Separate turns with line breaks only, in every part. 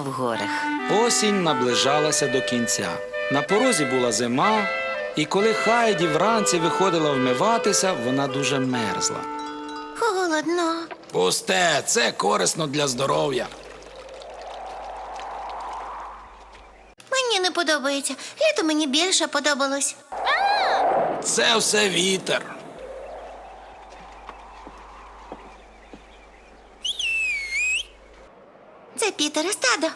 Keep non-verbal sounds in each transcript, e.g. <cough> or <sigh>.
В горах.
Осінь наближалася до кінця. На порозі була зима, і коли Хайді вранці виходила вмиватися, вона дуже мерзла.
Холодно.
Пусте, це корисно для здоров'я.
Мені не подобається. Літо мені більше подобалось.
Це все вітер.
Це Пітере стадо.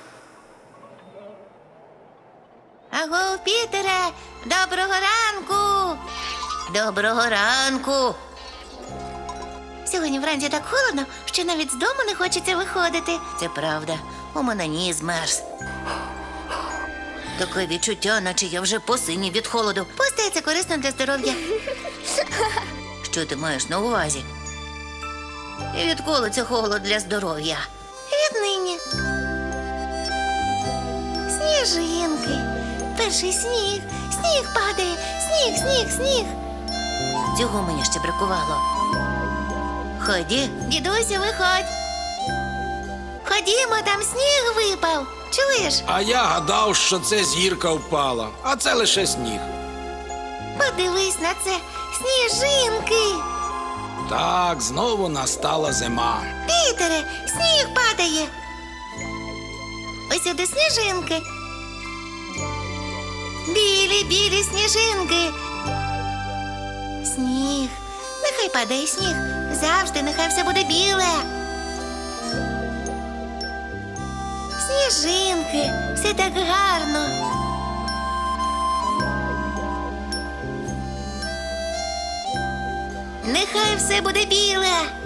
Аго, Пітере, доброго ранку. Доброго ранку. Сьогодні вранці так холодно, що навіть з дому не хочеться виходити. Це правда. У мене ніс змерз. Таке відчуття, наче я вже посинів від холоду. Пусте, це корисно для здоров'я. Що ти маєш на увазі? І відколи це холод для здоров'я? Віднині. Сніжинки. Перший сніг. Сніг падає. Сніг, сніг, сніг. Цього мені ще бракувало. Ході, дідусю, виходь. Ходімо, там сніг випав. Чуєш?
А я гадав, що це зірка впала, а це лише сніг.
Подивись на це. Сніжинки.
Так, знову настала зима.
Пітере, сніг падає. Ось сюди сніжинки. Білі, білі сніжинки. Сніг. Нехай падає сніг. Завжди нехай все буде біле. Сніжинки. Все так гарно. Нехай все буде біле.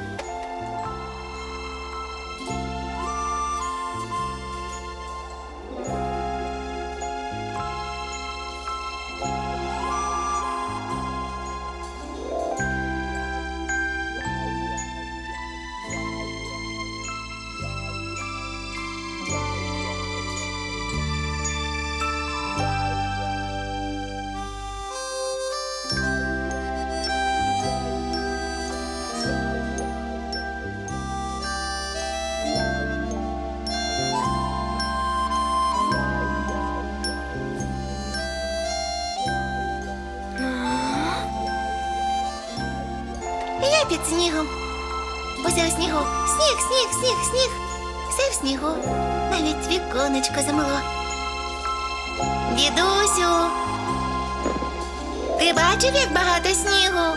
Під снігом. Усе у снігу. Сніг, сніг, сніг, сніг. Все в снігу. Навіть віконечко замило. Дідусю. Ти бачив, як багато снігу?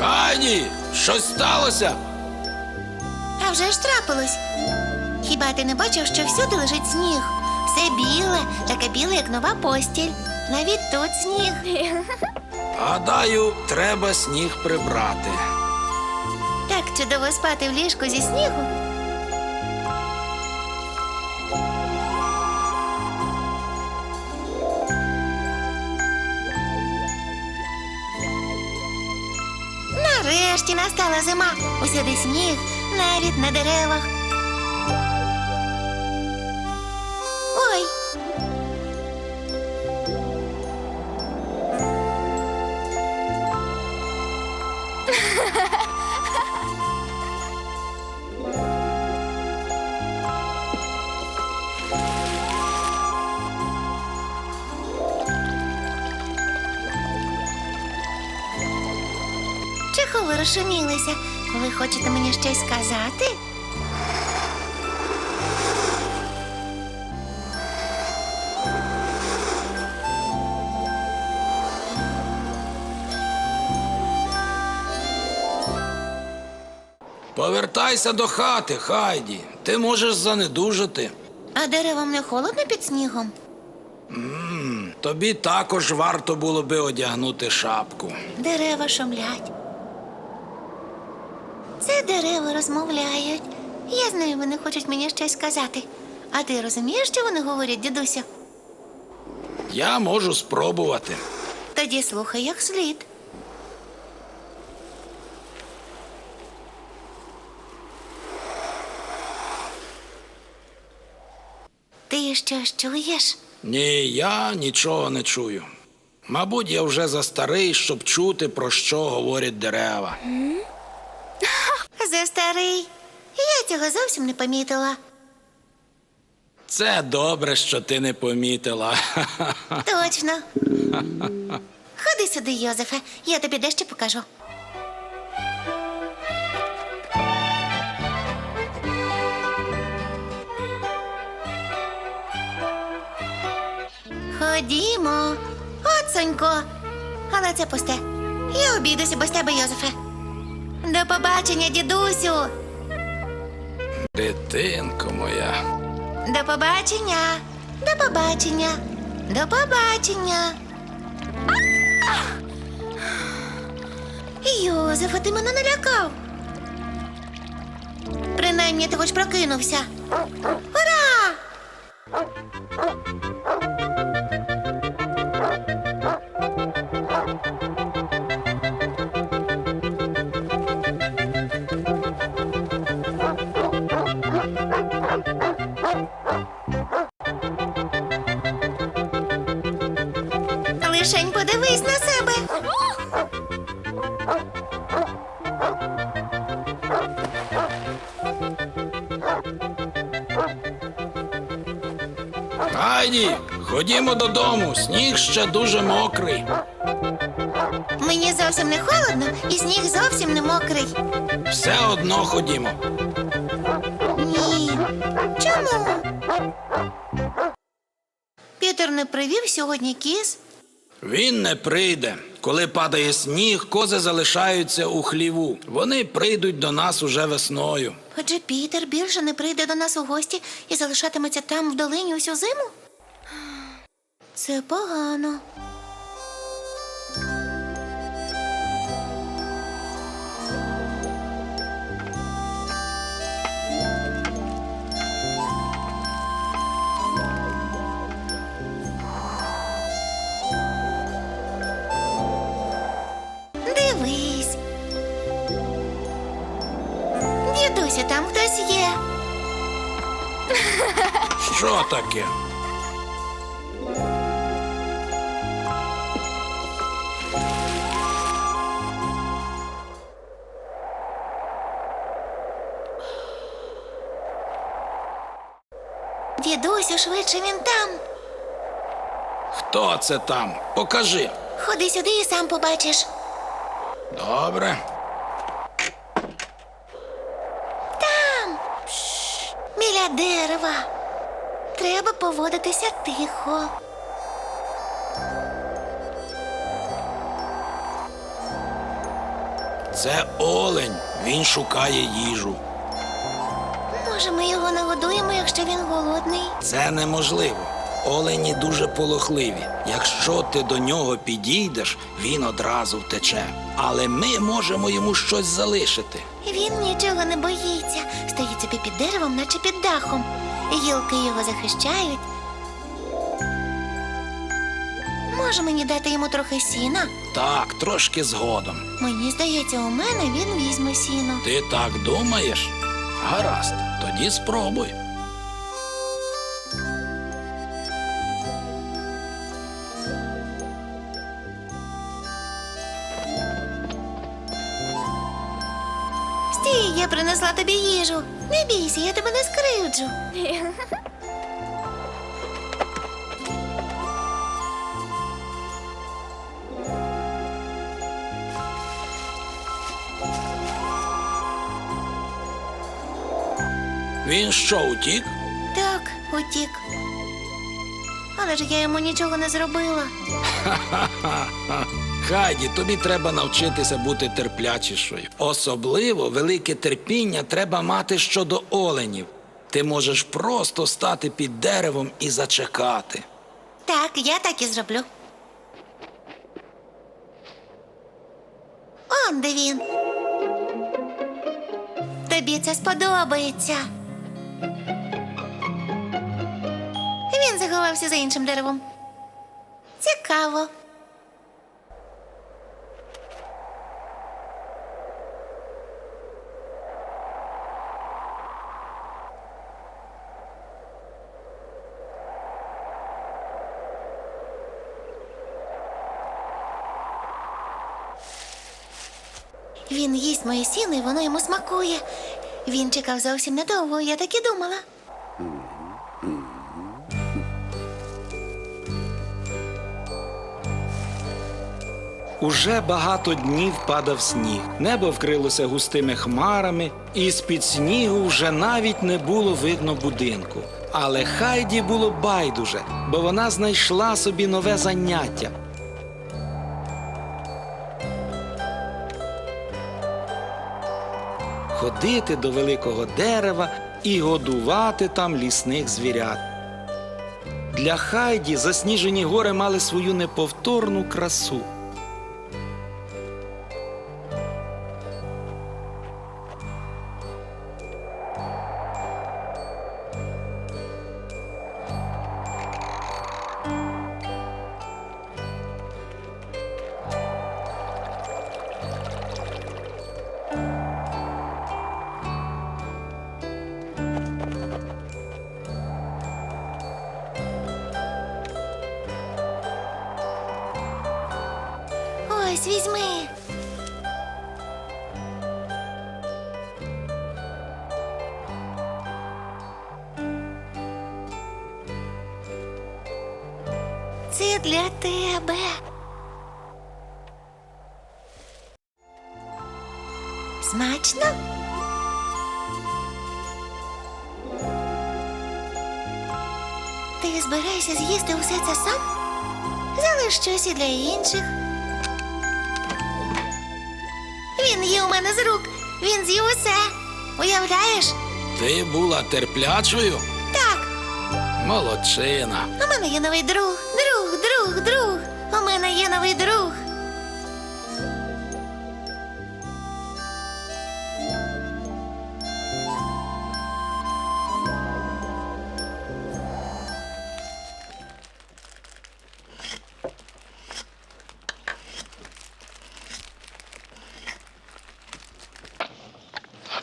Хайді, щось сталося?
Вже ж трапилось. Хіба ти не бачив, що всюди лежить сніг? Все біле, таке біле, як нова постіль. Навіть тут сніг.
Гадаю, треба сніг прибрати.
Так чудово спати в ліжку зі снігу. Нарешті настала зима. Усюди сніг, навіть на деревах. Ой. Чого розшумілися? Ви хочете мені щось сказати?
Повертайся до хати, Хайді. Ти можеш занедужати.
А деревам не холодно під снігом?
Тобі також варто було би одягнути шапку.
Дерева шумлять. Дерева розмовляють. Я знаю, вони хочуть мені щось сказати. А ти розумієш, що вони говорять, дідуся?
Я можу спробувати.
Тоді слухай як слід. Ти щось чуєш?
Ні, я нічого не чую. Мабуть, я вже застарий, щоб чути, про що говорять дерева.
За старий. Я цього зовсім не помітила.
Це добре, що ти не помітила. <laughs>
Точно. Ходи сюди, Йозефе, я тобі дещо покажу. Ходімо. От, Сонько. Але це пусте. Я обійдуся без тебе, Йозефе. До побачення, дідусю.
Дитинко моя.
До побачення. До побачення. До побачення. Йозефа, ти мене налякав. Принаймні ти хоч прокинувся. Ура!
Хайді, ходімо додому, сніг ще дуже мокрий.
Мені зовсім не холодно, і сніг зовсім не мокрий.
Все одно ходімо.
Ні. Чому? Пітер не привів сьогодні кіз.
Він не прийде. Коли падає сніг, кози залишаються у хліву. Вони прийдуть до нас уже весною.
Отже, Пітер більше не прийде до нас у гості і залишатиметься там в долині усю зиму? Це погано. Дивись. Дідуся, там хтось є.
Що таке?
Дідусю, швидше він там.
Хто це там? Покажи.
Ходи сюди і сам побачиш.
Добре.
Там. Біля дерева. Треба поводитися тихо.
Це олень. Він шукає їжу.
Може, ми його нагодуємо, якщо він голодний.
Це неможливо. Олені дуже полохливі. Якщо ти до нього підійдеш, він одразу втече. Але ми можемо йому щось залишити.
Він нічого не боїться. Стоїть собі під деревом, наче під дахом. Гілки його захищають. Може мені дати йому трохи сіна?
Так, трошки згодом.
Мені здається, у мене він візьме сіно.
Ти так думаєш? Гаразд, тоді спробуй.
Стій, я принесла тобі їжу. Не бійся, я тебе не скривджу. <laughs>
Він що, утік?
Так, утік. Але ж я йому нічого не зробила. <laughs>
Хайді, тобі треба навчитися бути терплячішою. Особливо велике терпіння треба мати щодо оленів. Ти можеш просто стати під деревом і зачекати.
Так, я так і зроблю. Он де він. Тобі це сподобається. Він заховався за іншим деревом. Цікаво. Він їсть моє сіно, і воно йому смакує. Він чекав зовсім недовго, я так і думала.
Уже багато днів падав сніг, небо вкрилося густими хмарами, і з-під снігу вже навіть не було видно будинку. Але Хайді було байдуже, бо вона знайшла собі нове заняття. Ходити до великого дерева і годувати там лісних звірят. Для Хайді засніжені гори мали свою неповторну красу.
Це для тебе. Смачно? Ти збираєшся з'їсти усе це сам? Залиш щось і для інших. Він їв у мене з рук. Він з'їв усе. Уявляєш?
Ти була терплячою?
Так,
Молодчина.
у мене є новий. Друг, є новий друг.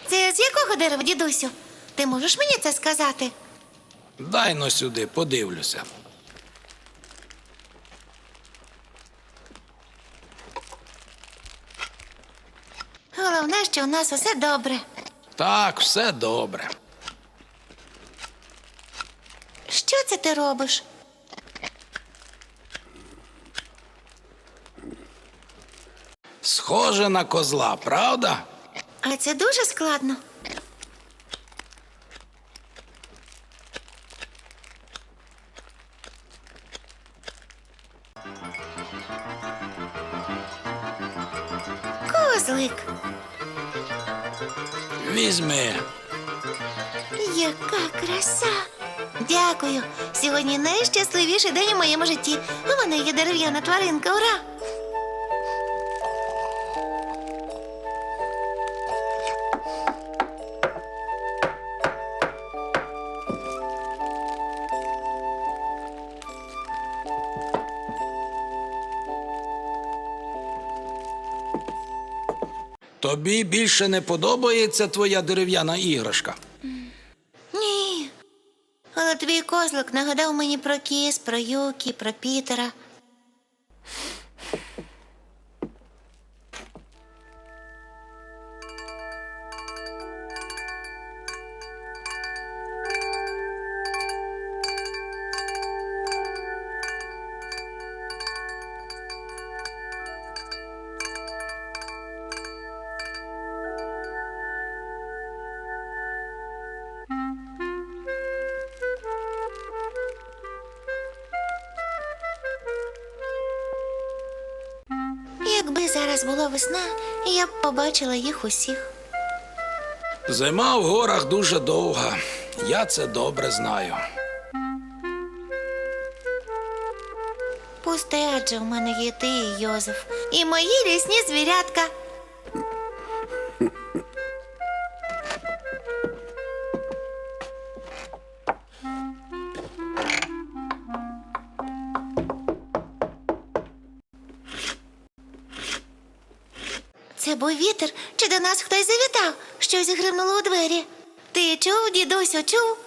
Це з якого дерева, дідусю? Ти можеш мені це сказати?
Дай но сюди, подивлюся.
Що у нас усе добре.
Так, все добре.
Що це ти робиш?
Схоже на козла, правда?
А це дуже складно. Козлик,
Візьми.
яка краса! Дякую. Сьогодні найщасливіший день у моєму житті. Мене є дерев'яна тваринка. Ура!
Тобі більше не подобається твоя дерев'яна іграшка.
Ні. Але твій козлик нагадав мені про кіс, про Юкі, про Пітера. Побачила їх усіх.
Зима в горах дуже довга. Я це добре знаю.
Пусте, адже в мене є ти і Йозеф. І мої лісні звірятка. Був вітер, чи до нас хтось завітав? Щось гримнуло у двері. Ти чув, дідусю, чув?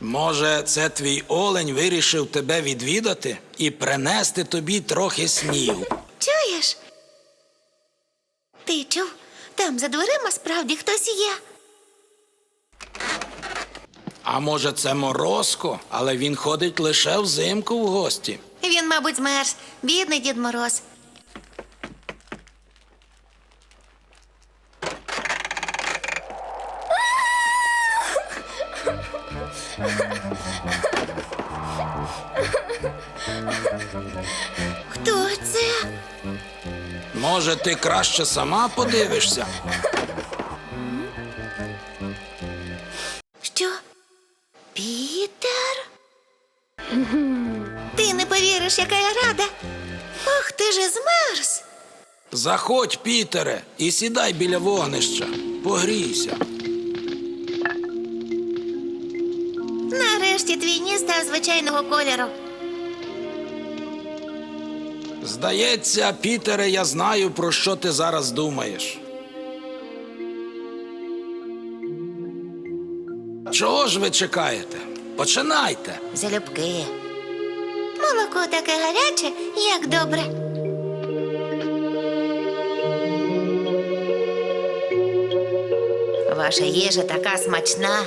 Може, це твій олень вирішив тебе відвідати і принести тобі трохи снігу.
Чуєш? Ти чув? Там за дверима справді хтось є.
А може, це морозко, але він ходить лише взимку в гості.
Він, мабуть, змерз. Бідний Дід Мороз. Хто це?
Може, ти краще сама подивишся? Заходь, Пітере, і сідай біля вогнища. Погрійся.
Нарешті твій ніс став звичайного кольору.
Здається, Пітере, я знаю, про що ти зараз думаєш. Чого ж ви чекаєте? Починайте.
Залюбки. Молоко таке гаряче, як добре. Ваша їжа така смачна.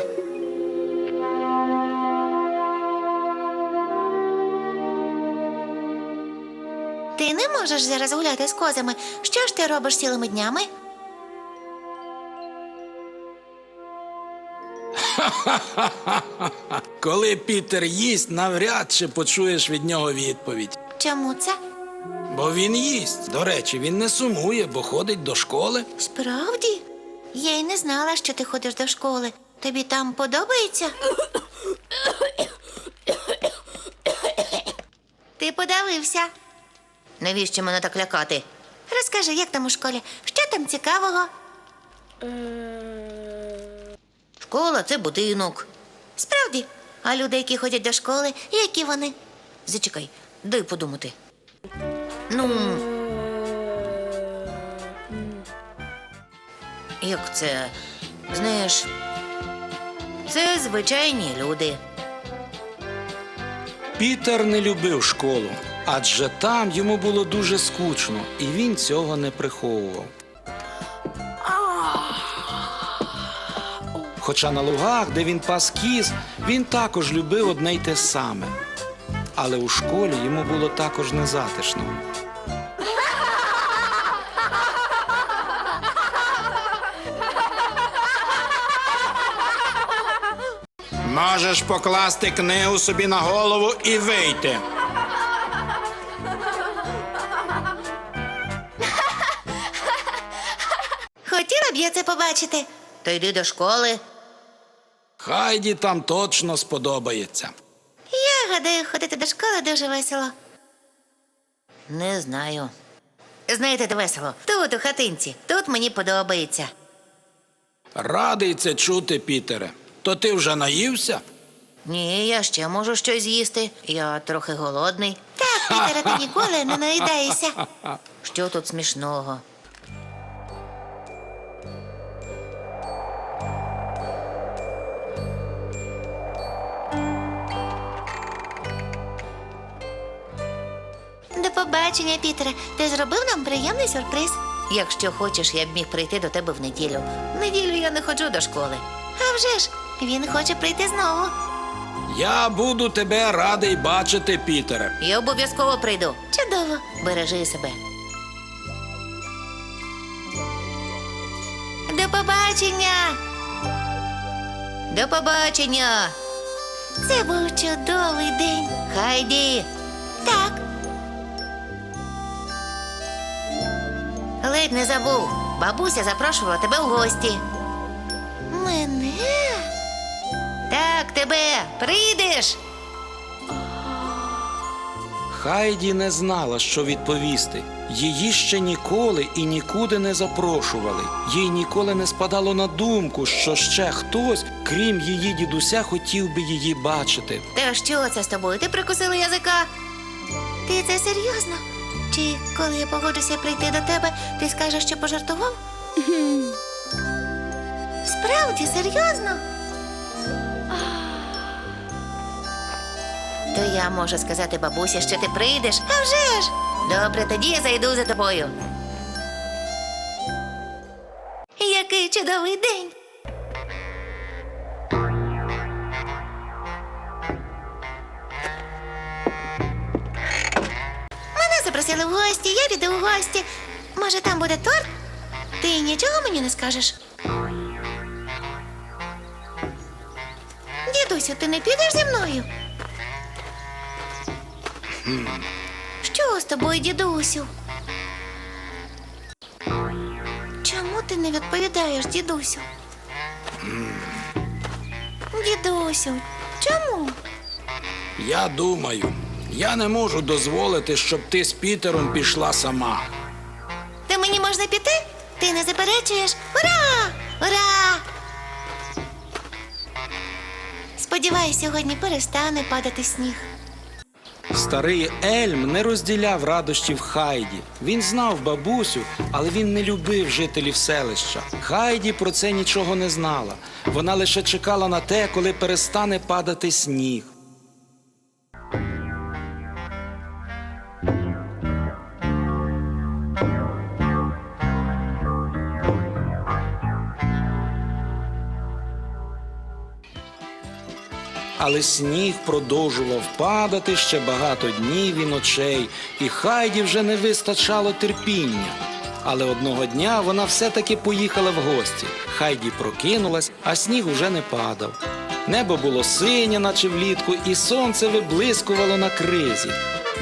Ти не можеш зараз гуляти з козами. Що ж ти робиш цілими днями? <laughs>
Коли Пітер їсть, навряд чи почуєш від нього відповідь.
Чому це?
Бо він їсть. До речі, він не сумує, бо ходить до школи.
Справді? Я й не знала, що ти ходиш до школи. Тобі там подобається? Ти подавився. Навіщо мене так лякати? Розкажи, як там у школі? Що там цікавого? Школа це будинок. Справді. А люди, які ходять до школи, які вони? Зачекай, дай подумати. Ну. Як це? Знаєш, це звичайні люди.
Пітер не любив школу, адже там йому було дуже скучно, і він цього не приховував. Хоча на лугах, де він пас кіз, він також любив одне й те саме. Але у школі йому було також незатишно. Можеш покласти книгу собі на голову і вийти.
Хотіла б я це побачити. То йди до школи.
Хайді там точно сподобається.
Я гадаю, ходити до школи дуже весело. Не знаю. Знаєте, де весело? Тут, у хатинці. Тут мені подобається.
Радий це чути, Пітере. То ти вже наївся?
Ні, я ще можу щось з'їсти. Я трохи голодний. Так, Пітере, ти ніколи не наїдаєшся. Що тут смішного? До побачення, Пітере. Ти зробив нам приємний сюрприз. Якщо хочеш, я б міг прийти до тебе в неділю. В неділю я не ходжу до школи. А вже ж, він хоче прийти знову.
Я буду тебе радий бачити, Пітере.
Я обов'язково прийду. Чудово. Бережи себе. До побачення. До побачення. Це був чудовий день. Хайді. Так. Ледь не забув. Бабуся запрошувала тебе в гості. Мене? Так, тебе. Прийдеш.
Хайді не знала, що відповісти. Її ще ніколи і нікуди не запрошували. Їй ніколи не спадало на думку, що ще хтось, крім її дідуся, хотів би її бачити.
Та що це з тобою? Ти прикусила язика? Ти це серйозно? Чи коли я погоджуся прийти до тебе, ти скажеш, що пожартував? Справді, серйозно? То я можу сказати бабусі, що ти прийдеш. А вже ж! Добре, тоді я зайду за тобою. Який чудовий день! Мене запросили в гості, я піду в гості. Може, там буде торт? Ти нічого мені не скажеш? Дідусю, ти не підеш зі мною? Що з тобою, дідусю? Чому ти не відповідаєш, дідусю? Дідусю, чому?
Я думаю, я не можу дозволити, щоб ти з Пітером пішла сама.
Та мені можна піти? Ти не заперечуєш? Ура! Ура! Сподіваюсь, сьогодні перестане падати сніг.
Старий Ельм не розділяв радощів Хайді. Він знав бабусю, але він не любив жителів селища. Хайді про це нічого не знала. Вона лише чекала на те, коли перестане падати сніг. Але сніг продовжував падати ще багато днів і ночей, і Хайді вже не вистачало терпіння. Але одного дня вона все-таки поїхала в гості. Хайді прокинулась, а сніг уже не падав. Небо було синє, наче влітку, і сонце виблискувало на кризі.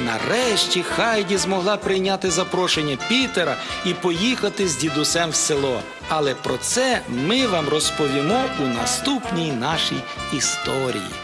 Нарешті Хайді змогла прийняти запрошення Пітера і поїхати з дідусем в село. Але про це ми вам розповімо у наступній нашій історії.